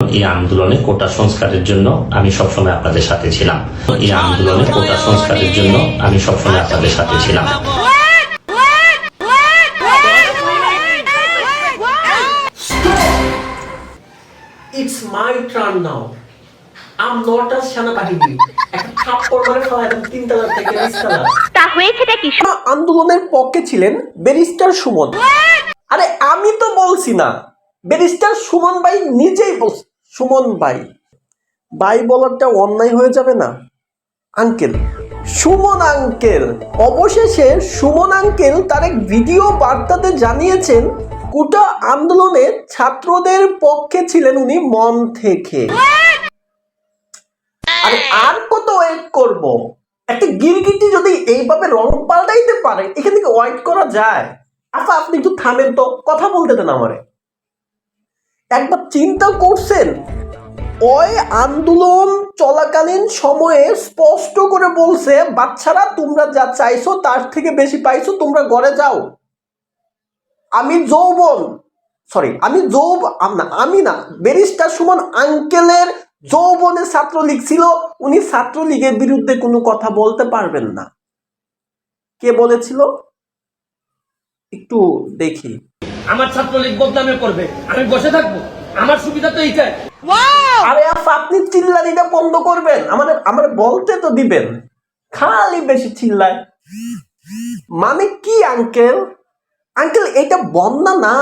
এই আন্দোলনে কোটা সংস্কারের জন্য আমি সবসময় আপনাদের সাথে ছিলাম। এই আন্দোলনে কোটা সংস্কারের জন্য আমি সবসময় আপনাদের সাথে ছিলাম। It's my turn now. I'm not a সেনাবাহিনী। আন্দোলনের পক্ষে ছিলেন ব্যারিস্টার সুমন। আরে আমি তো বলছি না। ব্যারিস্টার সুমন ভাই নিজেই বলছে। সুমন বাই। বাই বলারটা অন্যায় হয়ে যাবে না। আঙ্কেল। সুমন আঙ্কেল। অবশেষে সুমন আঙ্কেল তার এক ভিডিও বার্তাতে জানিয়েছেন, কোটা আন্দোলনে ছাত্রদের পক্ষে ছিলেন উনি মন থেকে। আরে আর কত ওয়েট করব? একটা গিরগিটি যদি এইভাবে রং পাল্টাইতে পারে, এখান থেকে ওয়েট করা যায়। আচ্ছা আপনি একটু থামেন তো, কথা বলতে দেন আমারে। একবার চিন্তা করছেন? ওই আন্দোলন চলাকালীন সময়ে স্পষ্ট করে বলছে, বাচ্চারা, তোমরা যা চাইছো তার থেকে বেশি পাইছো, তোমরা ঘরে যাও। আমি যৌবন সরি আমি যৌব না, আমি না, ব্যারিস্টার সুমন আঙ্কেলের যৌবনে ছাত্রলীগ ছিল, উনি ছাত্রলীগের বিরুদ্ধে কোনো কথা বলতে পারবেন না। কে বলেছিল? একটু দেখি। আমার ছাত্রলীগ বদনামে করবে। আমি বসে থাকব। আমার সুবিধা তো এইটাই। আরে আপনি চিল্লানিটা বন্ধ করবেন। আমার আমার বলতে তো দিবেন। খালি বেশি চিল্লায়। মানে কি আঙ্কেল? আঙ্কেল এটা বন্যা না।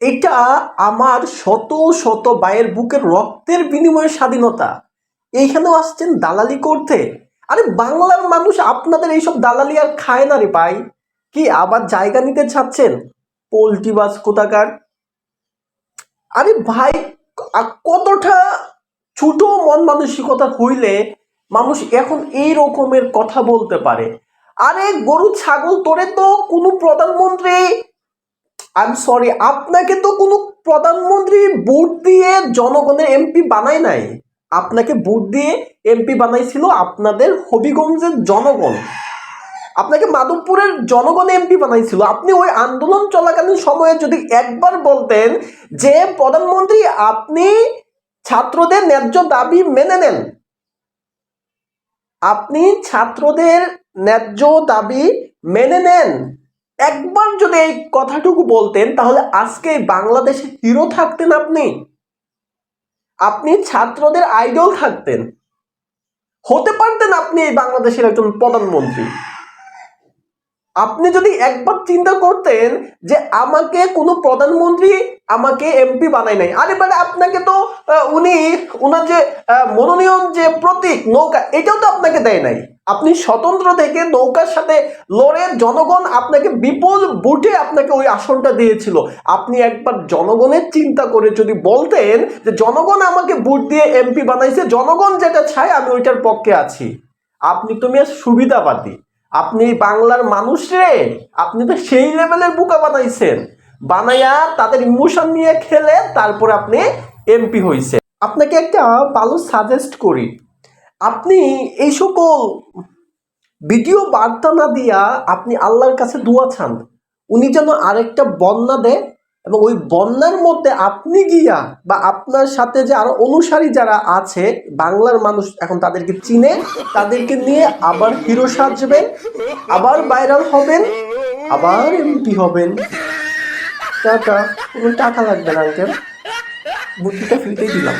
এটা আমার শত শত বায়ের বুকের রক্তের বিনিময়ে স্বাধীনতা। এইখানেও আসছেন দালালি করতে। আরে বাংলার মানুষ আপনাদের এইসব দালালি আর খায় না রে ভাই। কি আবার জায়গা নিতে চাচ্ছেন? পোল্ট্রি বাস কোথাকার। আরে ভাই কতটা ছোট মন মানসিকতা হইলে মানুষ এখন এই রকমের কথা বলতে পারে। আরে গরু, ছাগল, তোরে তো কোনো প্রধানমন্ত্রী আই সরি আপনাকে তো কোনো প্রধানমন্ত্রী ভোট দিয়ে জনগণের এমপি বানায় নাই। আপনাকে ভোট দিয়ে এমপি বানাইছিল আপনাদের হবিগঞ্জের জনগণ। আপনাকে মাধবপুরের জনগণ এমপি বানাইছিল। আপনি ওই আন্দোলন চলাকালীন সময়ে যদি একবার বলতেন যে প্রধানমন্ত্রী, আপনি ছাত্রদের ন্যায্য দাবি মেনে নেন। আপনি ছাত্রদের ন্যায্য দাবি মেনে নেন। একবার যদি এই কথাটুকু বলতেন, তাহলে আজকে বাংলাদেশে হিরো থাকতেন আপনি। আপনি ছাত্রদের আইডল থাকতেন। হতে পারতেন আপনি এই বাংলাদেশের একজন প্রধানমন্ত্রী। আপনি যদি একবার চিন্তা করতেন যে আমাকে কোনো প্রধানমন্ত্রী আমাকে এমপি বানায় নাই। আরে মানে আপনাকে তো উনি ওনার যে মনোনয়ন যে প্রতীক, নৌকা, এটাও তো আপনাকে দেয় নাই। আপনি স্বতন্ত্র থেকে নৌকার সাথে লড়ে জনগণ আপনাকে বিপুল বুটে আপনাকে ওই আসনটা দিয়েছিল। আপনি একবার জনগণের চিন্তা করে যদি বলতেন যে জনগণ আমাকে বুট দিয়ে এমপি বানাইছে, জনগণ যেটা চায় আমি ওইটার পক্ষে আছি। আপনি তো তুমি সুবিধাবাদী। আপনি বাংলার মানুষ রে, আপনি তো সেই লেভেলের বোকা বানাইছেন। বানাইয়া তাদের ইমোশন নিয়ে খেলে তারপর আপনি এমপি হইছে আপনাকে একটা ভালো সাজেস্ট করি। আপনি এই সকল ভিডিও বার্তা না দিয়া আপনি আল্লাহর কাছে দোয়া চান। উনি যেন আরেকটা বন্যা দেয় এবং ওই বন্যার মধ্যে আপনি গিয়া বা আপনার সাথে যে আরও অনুসারী যারা আছে, বাংলার মানুষ এখন তাদেরকে চিনে, তাদেরকে নিয়ে আবার হিরো সাজবেন, আবার ভাইরাল হবেন, আবার এমপি হবেন। টাকা কোনো টাকা লাগবে না আঙ্কেল বুদ্ধিটা ফ্রিতেই দিলাম।